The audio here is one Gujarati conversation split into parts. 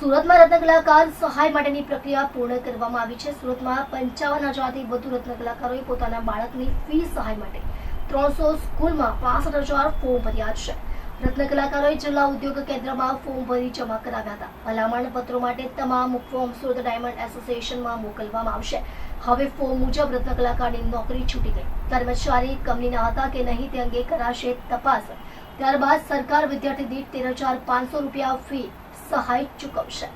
સુરતમાં રત્ન કલાકાર સહાય માટેની પ્રક્રિયા પૂર્ણ કરવામાં આવી છે. સુરતમાં પંચાવન હજારથી વધુ રત્ન કલાકારોએ પોતાના બાળકની ફી સહાય માટે ત્રણસો સ્કૂલમાં પાસઠ હજાર ફોર્મ ભર્યા છે. રત્ન કલાકારોએ જિલ્લા ઉદ્યોગ કેન્દ્રમાં ફોર્મ ભરી જમા કરાવ્યા હતા. ભલામણ પત્રો માટે તમામ ફોર્મ સુરત ડાયમંડ એસોસિએશનમાં મોકલવામાં આવશે. હવે ફોર્મ મુજબ રત્નકલાકારની નોકરી છૂટી ગઈ. કર્મચારી કંપનીના હતા કે નહીં તે અંગે કરાશે તપાસ. ત્યારબાદ સરકાર વિદ્યાર્થી દીઠ તેર હજાર પાંચસો રૂપિયા ફી સહાય ચૂકવશે.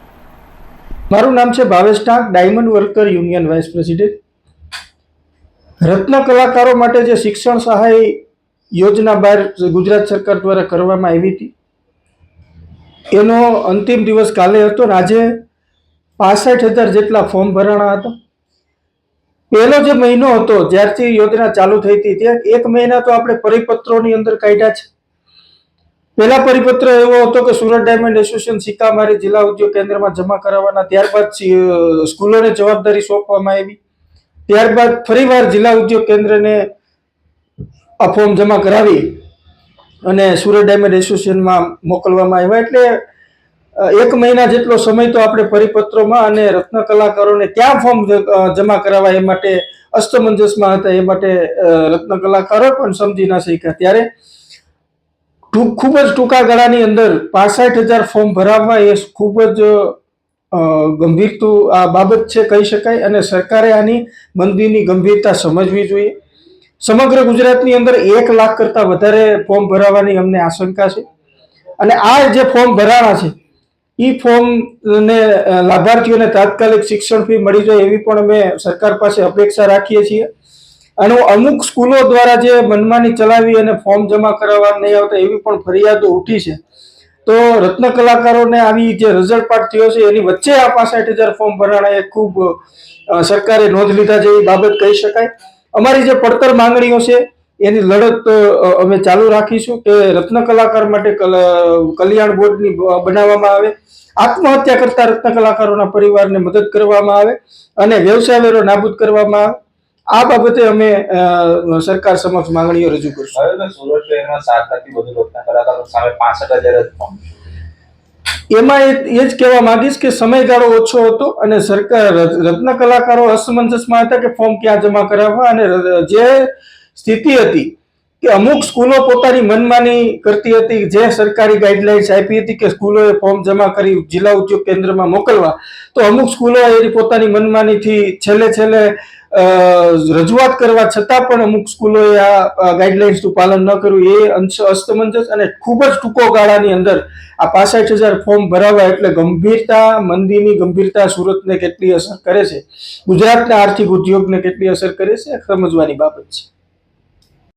મારું નામ છે Bhavesh Tank diamond worker union vice president. રત્ન કલાકારો માટે જે શિક્ષણ સહાય યોજના બહાર ગુજરાત સરકાર દ્વારા કરવામાં આવી હતી, એનો અંતિમ દિવસ કાલે હતો ને આજે પાસઠ હજાર જેટલા ફોર્મ ભરાણા હતા. પહેલો જે મહિનો હતો જ્યારથી યોજના ચાલુ થઈ હતી, ત્યાં એક મહિના તો આપણે પરિપત્રોની અંદર કાઢ્યા છે. પહેલા પરિપત્ર એવો હતો કે સુરત ડાયમંડ એસોસિએશન સિક્કામારી જિલ્લા ઉદ્યોગ કેન્દ્રમાં જમા કરાવવાના, ત્યારબાદ સ્કૂલોને જવાબદારી સોંપવામાં આવી. ત્યારબાદ ફરીવાર જિલ્લા ઉદ્યોગ કેન્દ્રને આ ફોર્મ જમા કરાવી અને સુરત ડાયમંડ એસોસિએશનમાં મોકલવામાં આવ્યા. એટલે એક મહિના જેટલો સમય તો આપણે પરિપત્રોમાં અને રત્ન કલાકારોને ક્યાં ફોર્મ જમા કરાવવા એ માટે અસ્તમંજસમાં હતા, એ માટે રત્ન કલાકારો પણ સમજી ના શક્યા. ત્યારે ટૂંક, ખૂબ જ ટૂંકા ગાળાની અંદર પાસઠ હજાર ફોર્મ ભરાવવા એ ખૂબ જ ગંભીર આ બાબત છે કહી શકાય અને સરકારે આની મંદીની ગંભીરતા સમજવી જોઈએ. સમગ્ર ગુજરાતની અંદર એક લાખ કરતાં વધારે ફોર્મ ભરાવાની અમને આશંકા છે. અને આ જે ફોર્મ ભરાણા છે એ ફોર્મને લાભાર્થીઓને તાત્કાલિક શિક્ષણ ફી મળી જાય એવી પણ અમે સરકાર પાસે અપેક્ષા રાખીએ છીએ. અને અમુક સ્કૂલો દ્વારા જે મનમાની ચલાવી અને ફોર્મ જમા કરાવવા નહીં આવતા એવી પણ ફરિયાદો ઉઠી છે. તો રત્ન કલાકારોને આવી જે રિઝલ્ટ પાર્ટ થયો છે, એની વચ્ચે આ પાસઠ હજાર ફોર્મ ભરાણા એ ખૂબ સરકારે નોંધ લીધા જેવી બાબત કહી શકાય. અમારી જે પડતર માંગણીઓ છે, એની લડત અમે ચાલુ રાખીશું કે રત્ન કલાકાર માટે કલ- કલ્યાણ બોર્ડની બનાવવામાં આવે. આત્મહત્યા કરતા રત્ન કલાકારોના પરિવારને મદદ કરવામાં આવે અને વ્યવસાય વેરો નાબૂદ કરવામાં આવે. આ બાબતે અમે સરકાર સમક્ષ માંગણીઓ રજૂ કરશું. સુરત શહેરમાં સાત લાખથી વધુ રત્ન કલાકારો સામે પાસઠ હજાર એમાં એ એ જ કહેવા માંગીશ કે સમયગાળો ઓછો હતો અને સરકાર રત્ન કલાકારો અસમંજસમાં હતા કે ફોર્મ ક્યાં જમા કરાવવા અને જે સ્થિતિ હતી કે અમુક સ્કૂલો પોતાની મનમાની કરતી હતી, જે સરકારી ગાઈડલાઇન્સ આપી હતી કે સ્કૂલોએ ફોર્મ જમા કરી જિલ્લા ઉદ્યોગ કેન્દ્રમાં મોકલવા. તો અમુક સ્કૂલો એની પોતાની મનમાનીથી છેલ્લે છેલ્લે રજૂઆત કરવા છતાં પણ અમુક સ્કૂલોએ આ ગાઈડલાઇન્સનું પાલન ન કર્યું. એ અંશ, અસ્તમંજસ અને ખૂબ જ ટૂંકો ગાળાની અંદર આ પાસઠ હજાર ફોર્મ ભરાવા એટલે ગંભીરતા, મંદીની ગંભીરતા સુરતને કેટલી અસર કરે છે, ગુજરાતના આર્થિક ઉદ્યોગને કેટલી અસર કરે છે, સમજવાની બાબત છે.